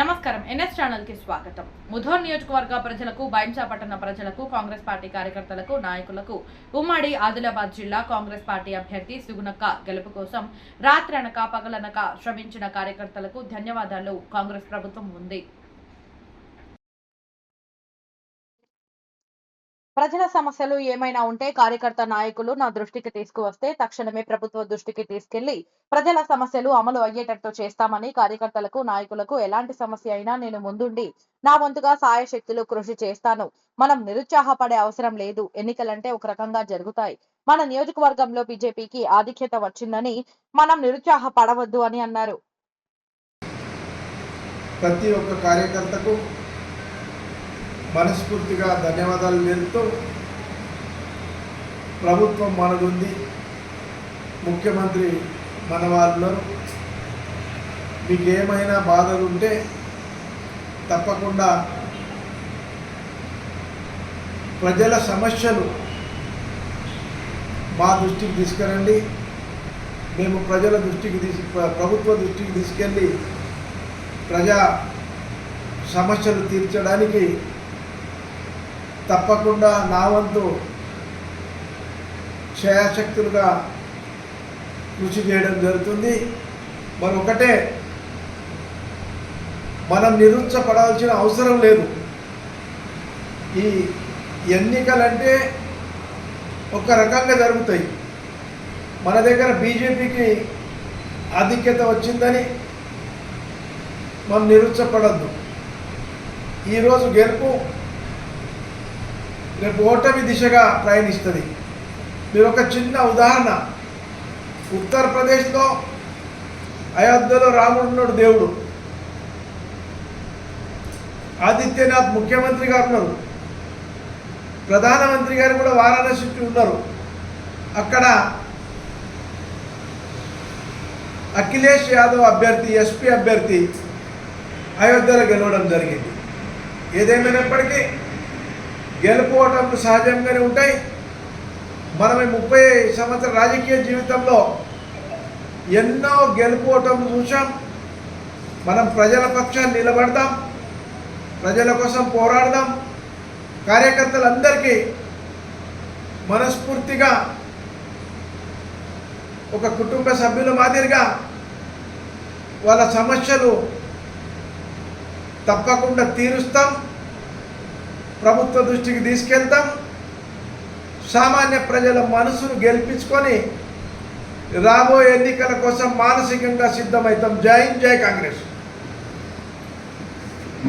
నమస్కారం. ఎన్ఎస్ ఛానల్కి స్వాగతం. ముధోర్ నియోజకవర్గ ప్రజలకు బైంసా పట్టణ ప్రజలకు కాంగ్రెస్ పార్టీ కార్యకర్తలకు నాయకులకు ఉమ్మడి ఆదిలాబాద్ జిల్లా కాంగ్రెస్ పార్టీ అభ్యర్థి సుగుణక్క గెలుపు కోసం రాత్రనక పగలనక శ్రమించిన కార్యకర్తలకు ధన్యవాదాలు. కాంగ్రెస్ ప్రభుత్వం ఉంది. ప్రజల సమస్యలు ఏమైనా ఉంటే కార్యకర్త నాయకులు నా దృష్టికి తీసుకువస్తే తక్షణమే ప్రభుత్వ దృష్టికి తీసుకెళ్ళి ప్రజల సమస్యలు అమలు అయ్యేటట్టు చేస్తామని కార్యకర్తలకు నాయకులకు ఎలాంటి సమస్య అయినా నేను ముందుండి నా వంతుగా సాయశక్తులు కృషి చేస్తాను. మనం నిరుత్సాహపడే అవసరం లేదు. ఎన్నికలంటే ఒక రకంగా జరుగుతాయి. మన నియోజకవర్గంలో బీజేపీకి ఆధిక్యత వచ్చిందని మనం నిరుత్సాహపడవద్దు అని అన్నారు. ప్రతి ఒక్క కార్యకర్తకు మనస్ఫూర్తిగా ధన్యవాదాలు తెలుపుతూ ప్రభుత్వం మనదుంది ముఖ్యమంత్రి మన వాళ్ళు మీకు ఏమైనా బాధలు ఉంటే తప్పకుండా ప్రజల సమస్యలు మా దృష్టికి తీసుకురండి. మేము ప్రజల దృష్టికి తీసు ప్రభుత్వ దృష్టికి తీసుకెళ్ళి ప్రజా సమస్యలు తీర్చడానికి తప్పకుండా నా వంతు క్షయాశక్తులుగా కృషి చేయడం జరుగుతుంది. మరి ఒకటే మనం నిరుత్సపడాల్సిన అవసరం లేదు. ఈ ఎన్నికలంటే ఒక రకంగా జరుగుతాయి. మన దగ్గర బీజేపీకి ఆధిక్యత వచ్చిందని మనం నిరుత్సపడద్దు ఈరోజు గెలుపు రేపు ఓటమి దిశగా ప్రయాణిస్తుంది. మీరు ఒక చిన్న ఉదాహరణ. ఉత్తరప్రదేశ్లో అయోధ్యలో రాముడు ఉన్నాడు దేవుడు. ఆదిత్యనాథ్ ముఖ్యమంత్రి గారు ఉన్నారు. ప్రధానమంత్రి గారు కూడా వారాణసి ఉన్నారు. అక్కడ అఖిలేష్ యాదవ్ అభ్యర్థి ఎస్పీ అభ్యర్థి అయోధ్యలో గెలవడం జరిగింది. ఏదేమైనప్పటికీ గెలుపుకోవటం సహజంగానే ఉంటాయి. మనం ముప్పై సంవత్సర రాజకీయ జీవితంలో ఎన్నో గెలుపుకోవటం చూసాం మనం ప్రజల పక్షాన్ని నిలబడదాం. ప్రజల కోసం పోరాడదాం. కార్యకర్తలందరికీ మనస్ఫూర్తిగా ఒక కుటుంబ సభ్యుల మాదిరిగా వాళ్ళ సమస్యలు తప్పకుండా తీరుస్తాం. ప్రభుత్వ దృష్టికి తీసుకెళ్తాం. సామాన్య ప్రజల మనసును గెలిపించుకొని రాబోయే ఎన్నికల కోసం మానసికంగా సిద్ధమవుతాం జై జై కాంగ్రెస్.